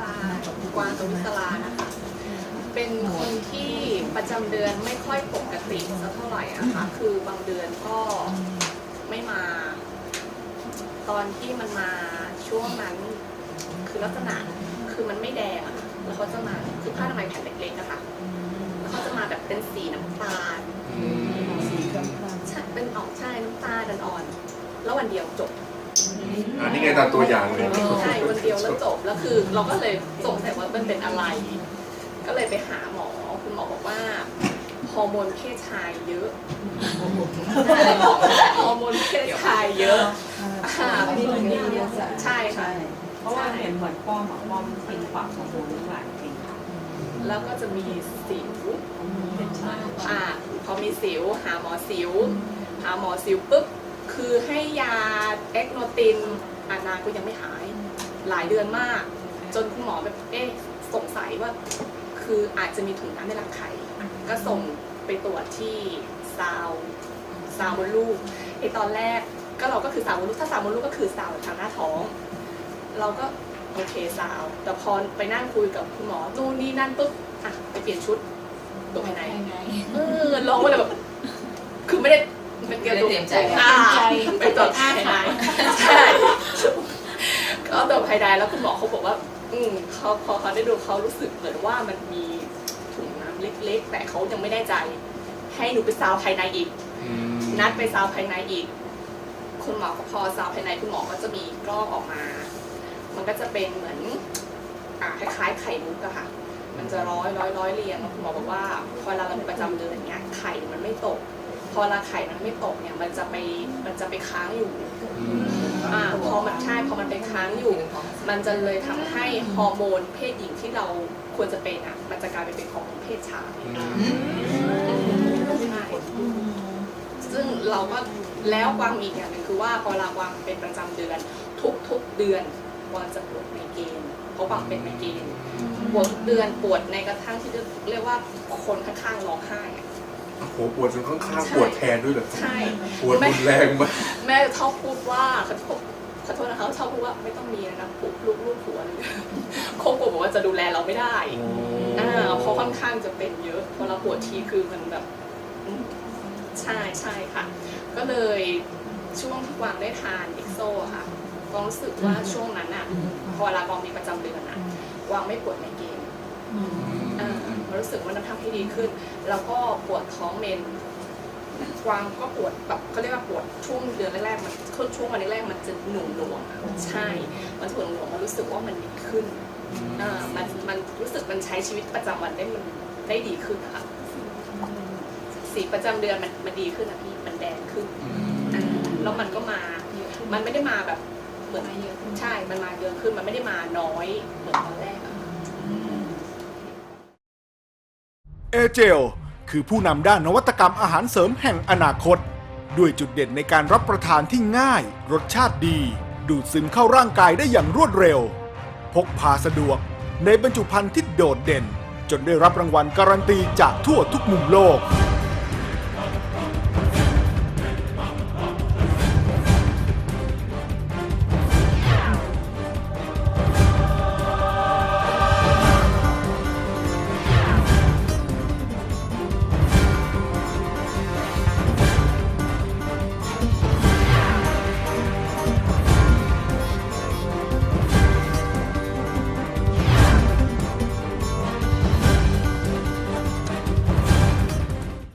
ค่ะกวางกวิศลานะคะ เป็นคนที่ประจำเดือนไม่ค่อยปกติสักเท่าไหร่อะค่ะคือบางเดือนก็ไม่มา ตอนที่มันมาช่วงนั้น คือลักษณะคือมันไม่แดงอะค่ะแล้วเขาจะมาคือผ้าทำไมยแผ่นเล็กๆอะค่ะแล้วเขาจะมาแบบเป็นสีน้ำตาลใช่เป็นออกใช่น้ำตาลอ่อนๆแล้ววันเดียวจบ อันนี้ไงตามตัวอย่างเลยใช่วันเดียวแล้วจบแล้วคือ เราก็เลยสงสัยว่ามันเป็นอะไร ก็เลยไปหาหมอคุณหมอบอกว่าฮอร์โมนเพศชายเยอะฮอร์โมนเพศชายเยอะอ่านี่มันมีเยอะสัใช่ค่ะเพราะว่าเห็นเหมือนป้อมอะป้อมทิ้งฝักของมูลหลายปีแล้วก็จะมีสิวเป็นชายอ่าพอมีสิว หาหมอสิว หาหมอสิวปุ๊บ คือให้ยาเอ็กโนตินอานาก็ยังไม่หาย หลายเดือนมาก จนคุณหมอแบบเอ๊ะสงสัยว่า คืออาจจะมีถุงน้ำในรังไข่ก็ส่งไปตรวจที่ซาวซาวมดลูกไอตอนแรกก็เราก็คือซาวมดลูกถ้าซาวมดลูกก็คือซาวทางหน้าท้อง เราก็โอเคซาว แต่พอไปนั่งคุยกับคุณหมอนู่นนี่นั่นปุ๊บอะไปเปลี่ยนชุดตรวจภายในเออเราก็เลยแบบคือไม่ได้ เป็นเกี่ยวกับไม่ได้เตรียมใจ อ่าไปตรวจภายในใช่ก็ตรวจภายในแล้วคุณหมอเขาบอกว่า อืมเขาพอเขาได้ดูเขารู้สึกเหมือนว่ามันมีถุงน้ำเล็ก ๆ แต่เขายังไม่แน่ใจ ให้หนูไปซาวภายในอีก นัดไปซาวภายในอีก คุณหมอก็พอซาวภายในคุณหมอก็จะมีกล้องออกมา มันก็จะเป็นเหมือน อ่าคล้ายๆไข่มุกอะค่ะ มันจะร้อยร้อยร้อยเรียงแล้วคุณหมอบอกว่าพอเวลาเราเป็นประจำเดือนอย่างเงี้ยไข่มันไม่ตก พอเวลาไข่มันไม่ตกเนี่ยมันจะไปมันจะไปค้างอยู่อ่าพอมันใช่พอมันไปค้างอยู่ มันจะเลยทำให้ฮอร์โมนเพศหญิงที่เราควรจะเป็นอะมันจะกลายไปเป็นฮอร์โมนเพศชายใช่ซึ่งเราก็แล้วกวางมีอีกอย่างหนึ่งคือว่าพอเวลากวางเป็นประจำเดือน ทุกๆเดือนกวางจะปวดไมเกรนเพราะกวางเป็นไมเกรนปวดทุกเดือนปวดในกระทั่งที่เรียกว่าคนข้างๆร้องไห้อะ โอ้โหปวดจนข้างๆปวดแทนด้วยเหรอใช่ปวดรุนแรงมากแม่ชอบพูดว่าขอโทษขอโทษนะคะชอบพูดว่าไม่ต้องมีนะปลุกลูกลูกผัวเลยครอบครัวบอกว่าจะดูแลเราไม่ได้อ่าเพราะค่อนข้างจะเป็นเยอะพอเราปวดทีคือมันแบบอืมใช่ใช่ค่ะ ก็เลยช่วงที่กวางได้ทานเอ็กโซอะค่ะกวางรู้สึกว่าช่วงนั้นอะพอเวลากวางมีประจำเดือนอะกวางไม่ปวดไมเกรน อ่ารู้สึกว่ามันทำให้ดีขึ้น แล้วก็ปวดท้องเมนกวางก็ปวดแบบเขาเรียกว่าปวดช่วงเดือนแรกๆมันช่วงวันแรกๆมันจะหน่วงหน่วงๆอะใช่ มันจะหน่วงหน่วงๆมันรู้สึกว่ามันดีขึ้นอ่ามันมันรู้สึกมันใช้ชีวิตประจำวันได้มันได้ดีขึ้นนะคะสีประจำเดือนมันมันดีขึ้นนะพี่มันแดงขึ้นอ่าแล้วมันก็มา มันไม่ได้มาแบบเหมือนใช่ มันมาเยอะขึ้น มันไม่ได้มาน้อยเหมือนตอนแรกอะค่ะ เอเจลคือผู้นำด้านนวัตกรรมอาหารเสริมแห่งอนาคต ด้วยจุดเด่นในการรับประทานที่ง่าย รสชาติดี ดูดซึมเข้าร่างกายได้อย่างรวดเร็ว พกพาสะดวก ในบรรจุภัณฑ์ที่โดดเด่น จนได้รับรางวัลการันตีจากทั่วทุกมุมโลก